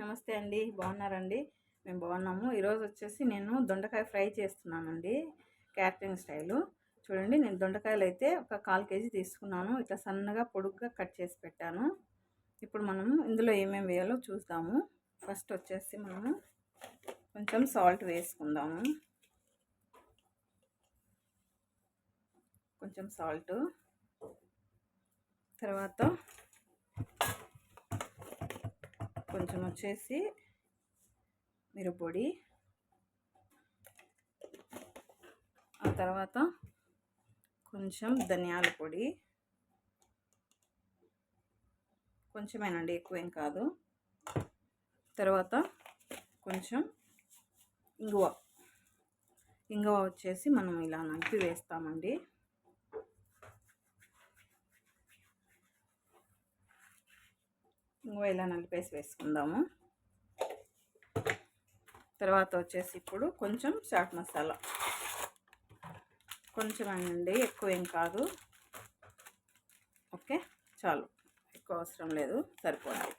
నమస్తే అండి. బాగున్నారండి? మేము బాగున్నాము. ఈరోజు వచ్చేసి నేను దొండకాయ ఫ్రై చేస్తున్నానండి. Catering style. చూడండి నేను దొండకాయలు అయితే ఒక కాల్ కేజీ తీసుకున్నాను. ఇట్లా సన్నగా పొడుగ్గా కట్ చేసి పెట్టాను. ఇప్పుడు మనము ఇందులో ఏమేమి వేయాలో చూద్దాము. ఫస్ట్ వచ్చేసి మనము కొంచెం సాల్ట్ వేసుకుందాము. కొంచెం సాల్ట్. తర్వాత కొంచెం వచ్చేసి మిరపొడి. ఆ తర్వాత కొంచెం ధనియాల పొడి. కొంచెమేనండి ఎక్కువేం కాదు. తర్వాత కొంచెం ఇంగువ. ఇంగువ వచ్చేసి మనం ఇలా నలిపి వేస్తామండి. ఇంకో ఇలా నలిపేసి వేసుకుందాము. తర్వాత వచ్చేసి ఇప్పుడు కొంచెం చాట్ మసాలా. కొంచెం అండి ఎక్కువ ఏం కాదు. ఓకే చాలు. ఎక్కువ అవసరం లేదు సరిపోయింది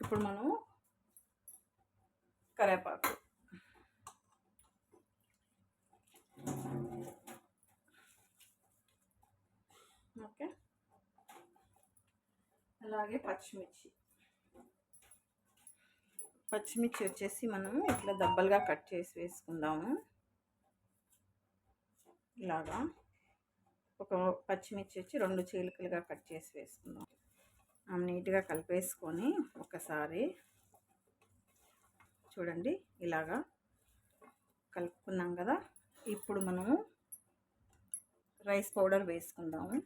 ఇప్పుడు మనము కరేపాకు ఓకే అలాగే పచ్చిమిర్చి. పచ్చిమిర్చి వచ్చేసి మనము ఇట్లా దబ్బలుగా కట్ చేసి వేసుకుందాము. ఇలాగా ఒక పచ్చిమిర్చి వచ్చి రెండు చీలికలుగా కట్ చేసి వేసుకుందాం. నీట్గా కలిపేసుకొని ఒకసారి చూడండి ఇలాగా కలుపుకున్నాం కదా. ఇప్పుడు మనము రైస్ పౌడర్ వేసుకుందాము.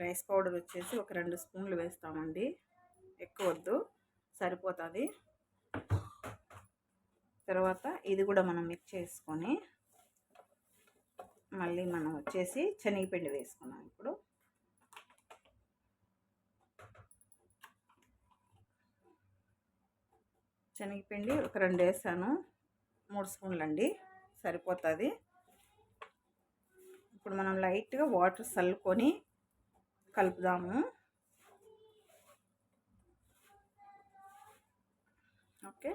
రైస్ పౌడర్ వచ్చేసి ఒక రెండు స్పూన్లు వేస్తామండి. ఎక్కువ వద్దు. సరిపోతుంది. తర్వాత ఇది కూడా మనం మిక్స్ చేసుకొని మళ్ళీ మనం వచ్చేసి శనగపిండి వేసుకున్నాం ఇప్పుడు. శనగపిండి ఒక రెండు వేసాను. మూడు స్పూన్లు అండి సరిపోతుంది. ఇప్పుడు మనం లైట్గా వాటర్ చల్లుకొని కలుపుదాము. ఓకే.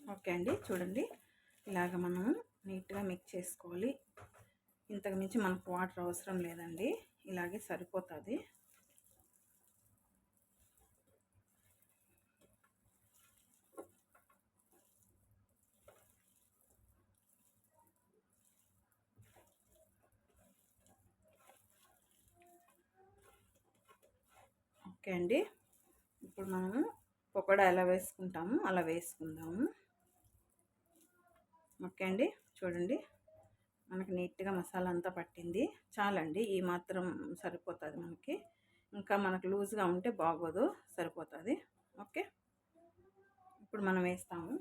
ఓకే అండి చూడండి. ఇలాగ మనము నీట్గా మిక్స్ చేసుకోవాలి. ఇంతకు మించి మనకు వాటర్ అవసరం లేదండి. ఇలాగే సరిపోతుంది. ఓకే అండి. ఇప్పుడు మనము పకోడా ఎలా వేసుకుంటాము అలా వేసుకుందాము. ఓకే అండి. చూడండి. మనకి నీట్గా మసాలా అంతా పట్టింది. చాలండి. ఈ మాత్రం సరిపోతుంది మనకి. ఇంకా మనకు లూజ్గా ఉంటే బాగోదు. సరిపోతుంది. ఓకే. ఇప్పుడు మనం వేస్తాము.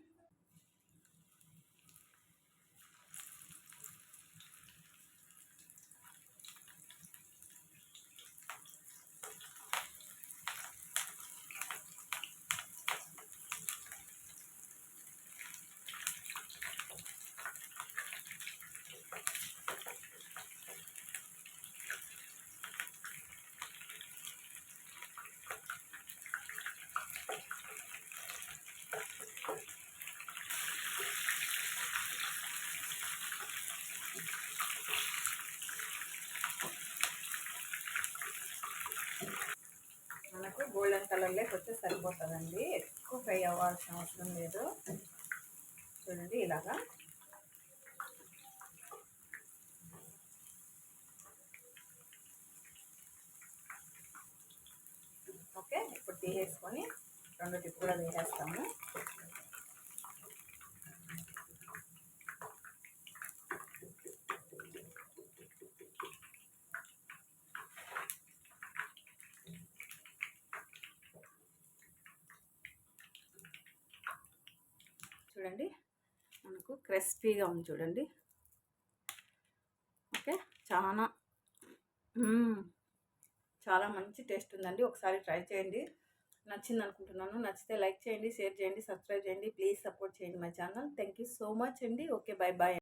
గోల్డెన్ కలర్లోకి వచ్చే సరిపోతుందండి. ఎక్కువ ఫ్రై అవ్వాల్సిన అవసరం లేదు. చూడండి ఇలాగా. ఓకే ఇప్పుడు తీసేసుకొని రెండు టిప్పు కూడా వేసేస్తాము చూడండి. మనకు క్రిస్పీగా ఉంది చూడండి. ఓకే చాలా చాలా మంచి టేస్ట్ ఉందండి. ఒకసారి ట్రై చేయండి. నచ్చింది అనుకుంటున్నాను. నచ్చితే లైక్ చేయండి షేర్ చేయండి సబ్స్క్రైబ్ చేయండి. ప్లీజ్ సపోర్ట్ చేయండి my channel. Thank you so much అండి. Okay bye bye